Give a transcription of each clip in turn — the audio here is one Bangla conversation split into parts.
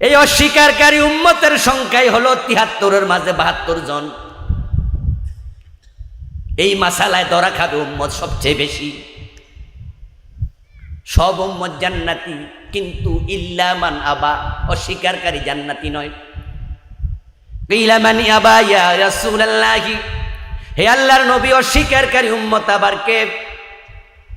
এই অস্বীকারী উম্মতের সংখ্যাই হলো তিহাত্তরের মাঝে বাহাত্তর জন। এই মাসালায় দরা খাবে উম্মত সবচেয়ে বেশি। সব উম্মত জান্নাতি, কিন্তু ইল্লামান আবা অস্বীকারী জান্নাতি নয়। ইলামানি আবা ইয়া রাসূলুল্লাহি। হে আল্লাহর নবী অস্বীকারী উম্মত আবার কে?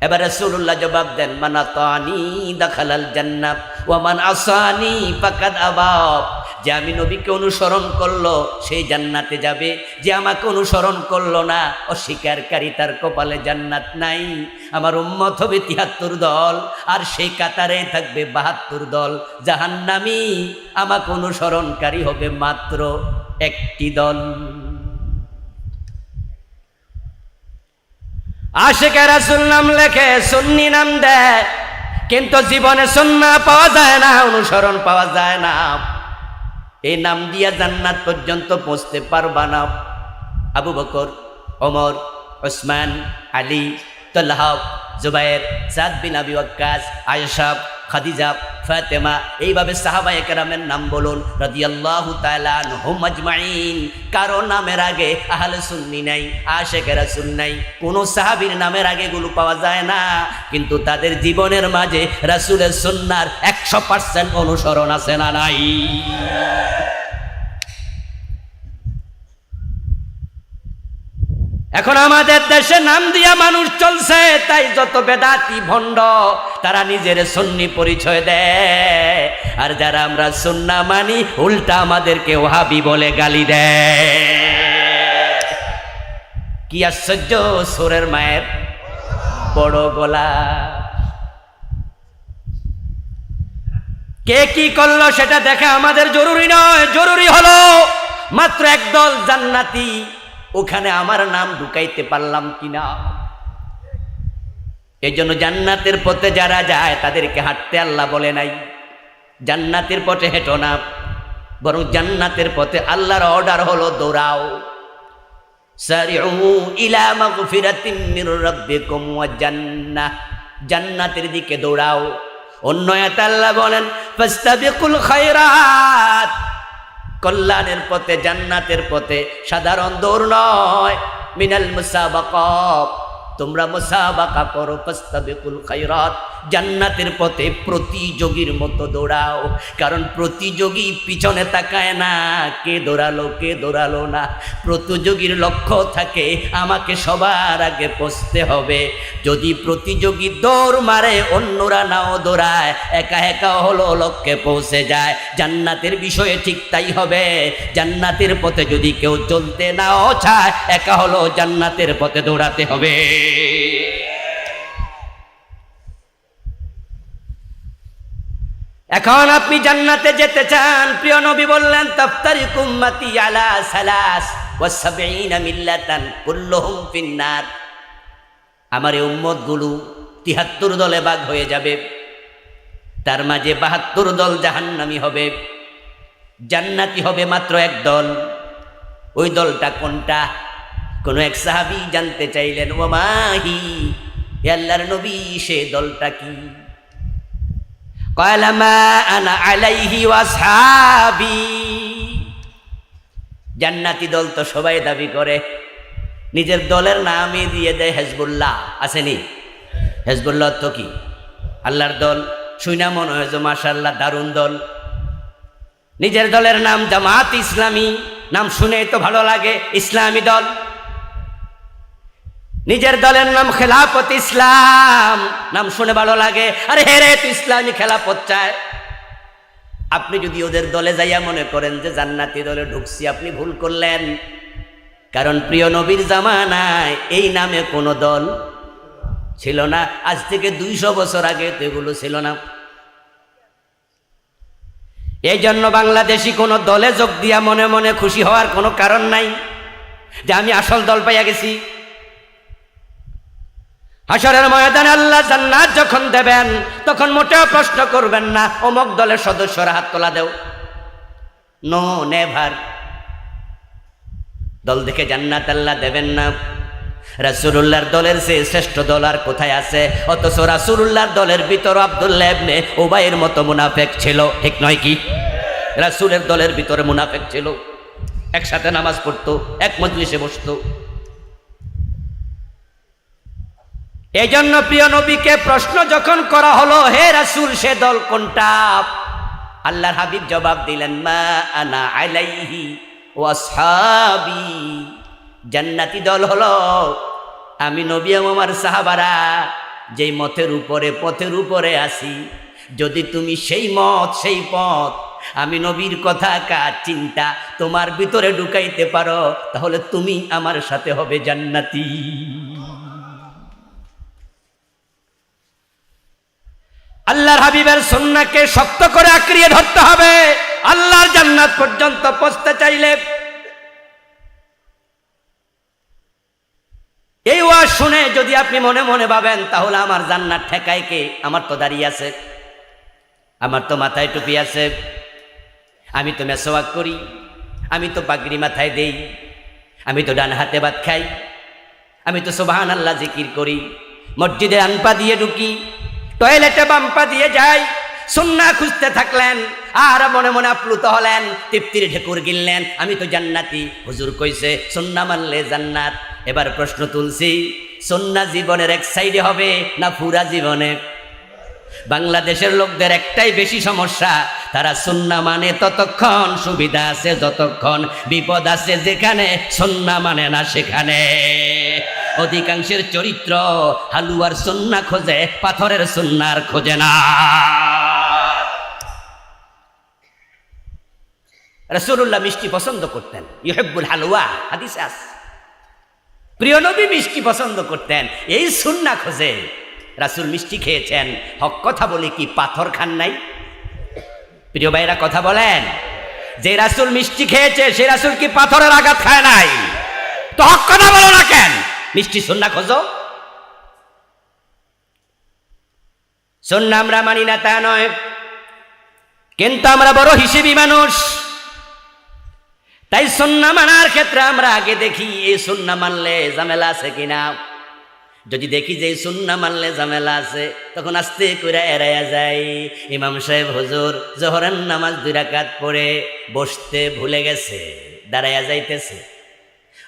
এবার রাসূলুল্লাহ জবাব দেন, মান আতানি দাখালাল জান্নাত ওয়া মান আসানি ফাকাদ আবাব যে আমি নবীকে অনুসরণ করল সেই জান্নাতে যাবে। যে আমাকে অনুসরণ করল না, অস্বীকারী তার কপালে জান্নাত নাই। আমার উম্মত হবে তিয়াত্তর দল, আর সেই কাতারে থাকবে বাহাত্তর দল। জাহান্নামি, আমাকে অনুসরণকারী হবে মাত্র একটি দল। আশেখা রাসুল নাম লেখে, সুন্নি নাম দেয়। কিন্তু জীবনে সন্না পাওয়া যায় না, অনুসরণ পাওয়া যায় না। এই নাম দিয়া জান্নাত পর্যন্ত পৌঁছতে পারবা না। আবু বকর, ওমর, ওসমান, আলী, তল্লাহ, জুবাইর, সাদ বিন আবি ওয়াক্কাস খাদিজা, ফাতেমা, এইভাবে সাহাবা একরামের নাম বলুন, রাদিয়াল্লাহু তাআলা আনহুম কারও নামের আগে আহলে সুন্নি নাই আশেকেরা রাসূল নাই। কোনো সাহাবীর নামের আগে গুলো পাওয়া যায় না। কিন্তু তাদের জীবনের মাঝে রাসুলের সুন্নার 100% অনুসরণ আছে না নাই? এখন আমাদের দেশে নাম দিয়া মানুষ চলছে, তাই যত বেদাতি ভণ্ড, তারা নিজের সন্নি পরিচয় দেয়। আর যারা আমরা সন্না মানি, উল্টা আমাদেরকে ওহাবি বলে গালি দেয়। কি আশ্চর্য, সোরের মায়ের বড় গলা। কে কি করল সেটা দেখা আমাদের জরুরি নয়, জরুরি হলো মাত্র একদল জান্নাতি ওখানে আমার নাম ঢুকাইতে পারলাম কিনা? এই জন্য জান্নাতের পথে যারা যায়, তাদেরকে হাঁটতে আল্লাহ বলে নাই। জান্নাতের পথে হেঁটো না, বরং জান্নাতের পথে আল্লাহর অর্ডার হলো দৌড়াও। জান্নাতের দিকে দৌড়াও। অন্য আল্লাহ বলেন কল্যাণের পথে জান্নাতের পথে সাধারণ দৌড় নয়। মিনাল মুসাবাক তোমরা মুসাবাকা করো ফাস্তাবিকুল খায়রাত। জান্নাতের পথে প্রতিযোগীর মতো দৌড়াও। কারণ প্রতিযোগী পিছনে তাকায় না, কে দৌড়ালো কে দৌড়ালো না। প্রতিযোগীর লক্ষ্য থাকে, আমাকে সবার আগে পৌঁছতে হবে। যদি প্রতিযোগী দৌড় মারে, অন্যরা নাও দৌড়ায়। একা একা হলো লক্ষ্যে পৌঁছে যায়। জান্নাতের বিষয়ে ঠিক তাই হবে। জান্নাতের পথে যদি কেউ চলতে নাও চায়, একা হলো জান্নাতের পথে দৌড়াতে হবে। এখন আপনি জান্নাতে যেতে চান। প্রিয় নবী বললেন তফতারি কুম্মাতি আলা সালাস ওয়াসাবিনা মিল্লাতান কুল্লুহুম ফিন্নার। আমার এই উম্মতগুলো তিহাত্তর দলে ভাগ হয়ে যাবে। তার মাঝে বাহাত্তর দল জাহান্নামি হবে। জান্নাতি হবে মাত্র এক দল। ওই দলটা কোনটা? কোন এক সাহাবি জানতে চাইলেন ও মাহি আল্লাহর নবী, সে দলটা কি? قال ما انا عليه واصحابي জান্নাতি দল তো সবাই দাবি করে নিজের দলের নামই দিয়ে দেয় হেজবুল্লাহ আসেনি হেজবুল্লাহ তো কি আল্লাহর দল শুইনা মনে হয় যে মাশাল্লাহ দারুণ দল নিজের দলের নাম জামাত ইসলামী নাম শুনে তো ভালো লাগে ইসলামী দল নিজের দলের নাম খেলাপত ইসলাম। নাম শুনে ভালো লাগে। আরে হেরে তো ইসলামী খেলাপত চায় আপনি যদি ওদের দলে যাইয়া মনে করেন যে জান্নাতি দলে ঢুকছি, আপনি ভুল করলেন। কারণ প্রিয় নবীর জামানায় এই নামে কোনো দল ছিল না। আজ থেকে দুইশো বছর আগে তো এগুলো ছিল না। এই জন্য বাংলাদেশি কোনো দলে যোগ দিয়া মনে মনে খুশি হওয়ার কোনো কারণ নাই যে আমি আসল দল পাইয়া গেছি। হাসরের ময়দানে আল্লাহ জান্নাত যখন দেবেন, তখন মোটেও প্রশ্ন করবেন না, অমুক দলের সদস্যরা হাত তোলা দেও। নো নেভার দল দেখে জান্নাত আল্লাহ দেবেন না। রাসুল্লাহর দলের সে শ্রেষ্ঠ দল আর কোথায় আছে? অথচ রাসুল্লাহর দলের ভিতর আবদুল্লাহ ইবনে মতো মুনাফেক ছিল। ঠিক নয় কি? রাসুলের দলের ভিতরে মুনাফেক ছিল। একসাথে নামাজ পড়তো, এক মজলিসে বসতো। এই জন্য প্রিয় নবীকে প্রশ্ন যখন করা হলো, হে রাসুল, সে দল কোনটা? আল্লাহর হাবিব জবাব দিলেন, মা আনা আলাইহি ওয়াসহাবি জান্নাতি দল হলো আমি নবী আমার সাহাবারা, যেই মতের উপরে, পথের উপরে আসি যদি তুমি সেই মত, সেই পথ, আমি নবীর কথা কার চিন্তা তোমার ভিতরে ঢুকাইতে পারো, তাহলে তুমি আমার সাথে হবে জান্নাতি। আল্লাহর হাবিবের সন্নাকে শক্ত করে আঁকড়িয়ে ধরতে হবে। আল্লাহর জান্নাত পর্যন্ত পৌঁছতে চাইলে এই ওয়াজ শুনে যদি আপনি মনে মনে ভাবেন, তাহলে আমার জান্নাত ঠেকায় কে? আমার তো দাঁড়িয়ে আছে, আমার তো মাথায় টুপি আছে, আমি তো মেসোয়াক করি, আমি তো পাগড়ি মাথায় দেই, আমি তো ডান হাতে ভাত খাই, আমি তো সোবাহান আল্লাহ জিকির করি মসজিদে আনপা দিয়ে ঢুকি টয়লেটে বাম্পা দিয়ে যাই সুন্না খুঁজতে থাকলেন, আর মনে মনে আপ্লুত হলেন, তৃপ্তির ঢেকুর গিললেন আমি তো জান্নাতি। হুজুর কইছে, সুন্না মানলে জান্নাত। এবার প্রশ্ন তুলছি, সুন্না জীবনের এক সাইডে হবে না পুরা জীবনে? বাংলাদেশের লোকদের একটাই বেশি সমস্যা, তারা সুন্না মানে ততক্ষণ, সুবিধা আছে যতক্ষণ, বিপদ আছে যেখানে, সুন্না মানে না সেখানে। অধিকাংশের চরিত্র হালুয়ার সুন্না খোঁজে, পাথরের সুন্নার খোঁজে না। রসুল্লাহ মিষ্টি পছন্দ করতেন। ইহেব্বুল হালুয়া, হাদিস প্রিয় নবী মিষ্টি পছন্দ করতেন। এই সুন্না খোঁজে। রাসুল মিষ্টি খেয়েছেন। হক কথা বলে কি পাথর খান নাই? প্রিয় ভাইরা, কথা বলেন। যে রাসুল মিষ্টি খেয়েছে, সে রাসুল কি পাথরের আঘাত খায় নাই? তো হক কথা বলো না কেন? মিষ্টি সুন্না খোঁজো। সুন্না আমরা মানি না, তা নয়। কিন্তু আমরা বড় হিসেবি মানুষ। তাই সুন্না মানার ক্ষেত্রে আমরা আগে দেখি এই সুন্না মানলে ঝামেলা আছে কিনা। যদি দেখি যে সুন্না মানলে ঝামেলা আছে, তখন আস্তে করে এড়াইয়া যায় ইমাম সাহেব, হুজুর, জহরের নামাজ দুই রাকাত পড়ে বসতে ভুলে গেছে, দাঁড়াইয়া যাইতেছে।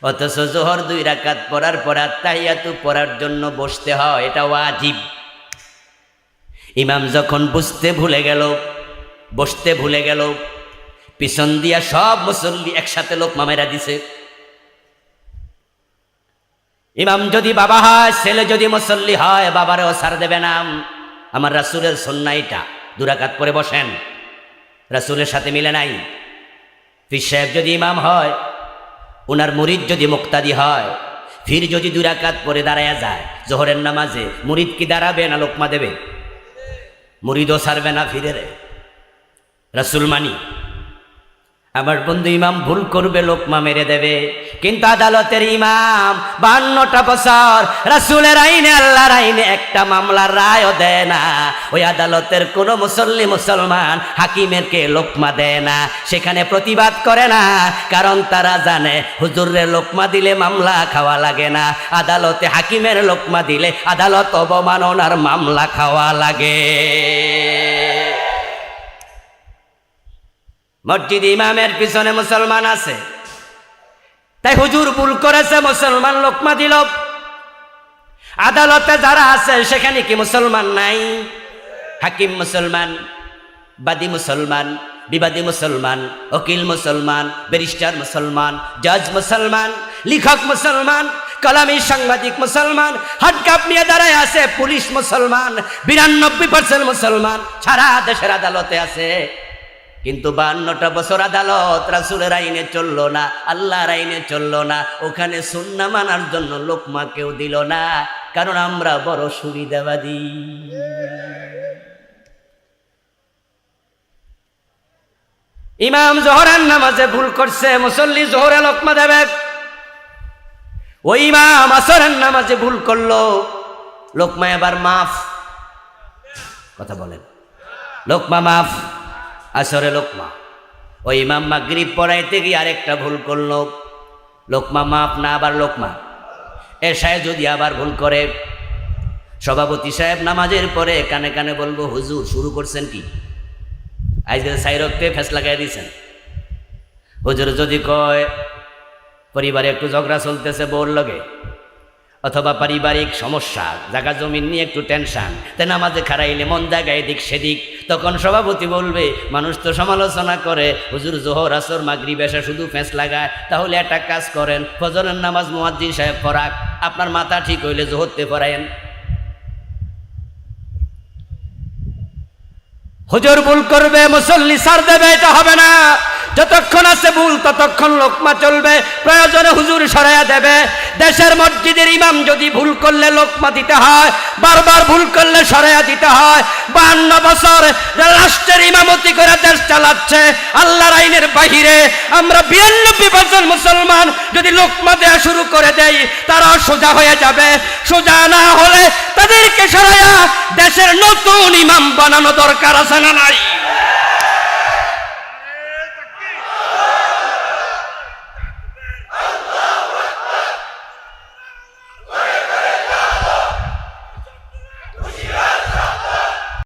অথচ জোহর দুই রাকাত পড়ার পর তাহিয়াতু পড়ার জন্য বসতে হয়, এটা ওয়াজিব। ইমাম যখন বুঝতে ভুলে গেল, বসতে ভুলে গেল, পিছন দিয়া সব মুসল্লি একসাথে লোক মামেরা দিছে। ইমাম যদি বাবা হয়, ছেলে যদি মুসল্লি হয়, বাবারেও সার দেবে না। আমার রাসুলের সন্ন্যাইটা দুরাকাত পরে বসেন। রাসুলের সাথে মিলে নাই। পীর সাহেব যদি ইমাম হয় ওনার মুরিদ যদি মুক্তাদি হয়, ফির যদি দুরাকাত পরে দাঁড়ায়া যায়, জোহরের নামাজে মুরিদ কি দাঁড়াবে না লোকমা দেবে? মুরিদও সারবে না ফিরে রে রাসুল মানি। আমার বন্ধু ইমাম ভুল করবে লোকমা মেরে দেবে। কিন্তু আদালতের ইমাম বান্নটা বছর রাসুলের আইনে, আল্লাহর আইনে একটা মামলার রায়ও দেয় না। ওই আদালতের কোনো মুসল্লি মুসলমান হাকিমেরকে লোকমা দেয় না। সেখানে প্রতিবাদ করে না, কারণ তারা জানে হুজুরে লোকমা দিলে মামলা খাওয়া লাগে না। আদালতে হাকিমের লোকমা দিলে আদালত অবমাননার মামলা খাওয়া লাগে। মসজিদ ইমামের পিছনে মুসলমান আছে। তাই হুজুর ভুল করেছে, মুসলমান লোকমা দিল আদালতে যারা আছে, সেখানে কি মুসলমান নাই? হাকিম মুসলমান, বাদী মুসলমান, বিবাদী মুসলমান ওকিল মুসলমান, ব্যারিস্টার মুসলমান, জজ মুসলমান, লেখক মুসলমান, কলামী সাংবাদিক মুসলমান, হাটকাপ নিয়ে দাঁড়ায় আছে, পুলিশ মুসলমান, বিরানব্বই পার্সেন্ট মুসলমান সারা দেশের আদালতে আছে। কিন্তু বান্নটা বছর আদালত রাসুলের আইনে চলল না, আল্লাহর আইনে চলল না, ওখানে সুন্না মানার জন্য লোকমা কেউ দিল না, কারণ আমরা বড় সুবিধাবাদী। ইমাম জোহরান নামাজে ভুল করছে, মুসল্লি জোহরে লোকমা দেবে। ওই ইমাম আসরের নামাজে ভুল করল। লোকমা এবার মাফ। কথা বলেন। লোকমা মাফ। আসরে লোকমা। ওই ইমাম মাগরিব পড়াইতে গিয়ে আরেকটা ভুল করল। লোকমা, মাফ না, আবার লোকমা। এসায় যদি আবার ভুল করে, সভাপতি সাহেব নামাজের পরে কানে কানে বলব, হুজুর, শুরু করছেন কি? আজকে সাই রক্তে ফেস লাগাই দিয়েছেন হুজুর যদি কয়, পরিবারে একটু ঝগড়া চলতেছে বউর লগে। অথবা পারিবারিক সমস্যা জায়গা জমিন নিয়ে একটু টেনশন তাই নামাজে খারাইলে মন জায়গায় এদিক সেদিক, তখন সভাপতি বলবে, মানুষ তো সমালোচনা করে, হুজুর জোহর, আসর মাগরি বেশা শুধু ফেঁস লাগায়, তাহলে একটা কাজ করেন, ফজরের নামাজ মুয়াজ্জিন সাহেব পড়াক, আপনার মাথা ঠিক হইলে জোহরতে পড়ায়েন। হুজুর ভুল করবে, মুসল্লি সার দেবে, এটা হবে না। যতক্ষণ আছে ভুল, ততক্ষণ লোকমা চলবে। প্রয়োজনে হুজুর সরাইয়া দেবে। দেশের মসজিদের ইমাম যদি ভুল করলে লোকমা দিতে হয়, বারবার ভুল করলে সরাইয়া দিতে হয়। বাহান্ন বছর রাষ্ট্রের ইমামতি করে দেশ চালাচ্ছে, আল্লাহর আইনের বাহিরে আমরা বিরানব্বই পার্সেন্ট মুসলমান যদি লোকমা দেওয়া শুরু করে দেই তারাও সোজা হয়ে যাবে। সোজা না হলে তাদেরকে সরাইয়া দেশের নতুন ইমাম বানানো দরকার আছে না নাই?